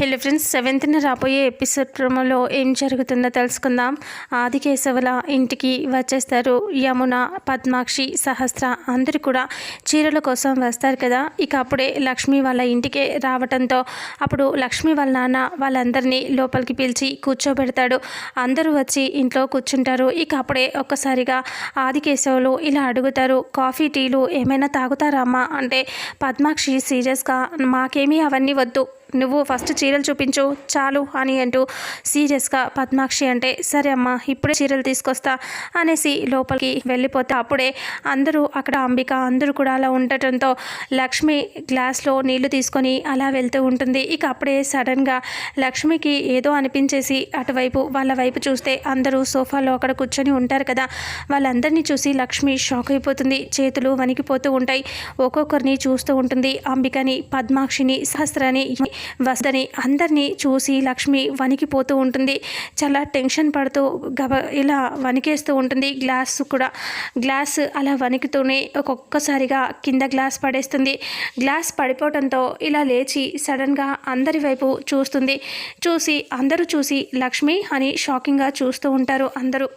Hello friends సెవెంత్న రాబోయే episode ప్రోమోలో ఏం జరుగుతుందో తెలుసుకుందాం. ఆదికేశవుల ఇంటికి వచ్చేస్తారు యమున పద్మాక్షి సహస్ర అందరూ కూడా చీరల కోసం వస్తారు కదా. ఇక అప్పుడే లక్ష్మి వాళ్ళ ఇంటికే రావటంతో అప్పుడు లక్ష్మి వాళ్ళ నాన్న వాళ్ళందరినీ లోపలికి పిలిచి కూర్చోబెడతాడు. అందరూ వచ్చి ఇంట్లో కూర్చుంటారు. ఇక అప్పుడే ఒక్కసారిగా ఆదికేశవులు ఇలా అడుగుతారు కాఫీ టీలు ఏమైనా తాగుతారా అమ్మా? అంటే పద్మాక్షి సీరియస్గా మాకేమీ అవన్నీ వద్దు. నువ్వు ఫస్ట్ చీరలు చూపించు చాలు అని అంటూ సీరియస్గా పద్మాక్షి అంటే సరే అమ్మా ఇప్పుడే చీరలు తీసుకొస్తా అనేసి లోపలికి వెళ్ళిపోతే అప్పుడే అందరూ అక్కడ అంబిక అందరూ కూడా అలా ఉండటంతో లక్ష్మి గ్లాస్లో నీళ్ళు తీసుకొని అలా వెళ్తూ ఉంటుంది. ఇక అప్పుడే సడన్గా లక్ష్మికి ఏదో అనిపించేసి అటువైపు వాళ్ళ వైపు చూస్తే అందరూ సోఫాలో అక్కడ కూర్చొని ఉంటారు కదా. వాళ్ళందరినీ చూసి లక్ష్మి షాక్ అయిపోతుంది. చేతులు వణికిపోతూ ఉంటాయి. ఒక్కొక్కరిని చూస్తూ ఉంటుంది అంబికని పద్మాక్షిని సహస్రాని వస్తని అందరినీ చూసి లక్ష్మి వణికిపోతూ ఉంటుంది. చాలా టెన్షన్ పడుతూ గబ ఇలా వణికేస్తూ ఉంటుంది. గ్లాస్ కూడా గ్లాస్ అలా వణికితూనే ఒక్కొక్కసారిగా కింద గ్లాస్ పడేస్తుంది. గ్లాస్ పడిపోవడంతో ఇలా లేచి సడన్గా అందరి వైపు చూస్తుంది. చూసి అందరూ చూసి లక్ష్మి అని షాకింగ్గా చూస్తూ ఉంటారు అందరూ.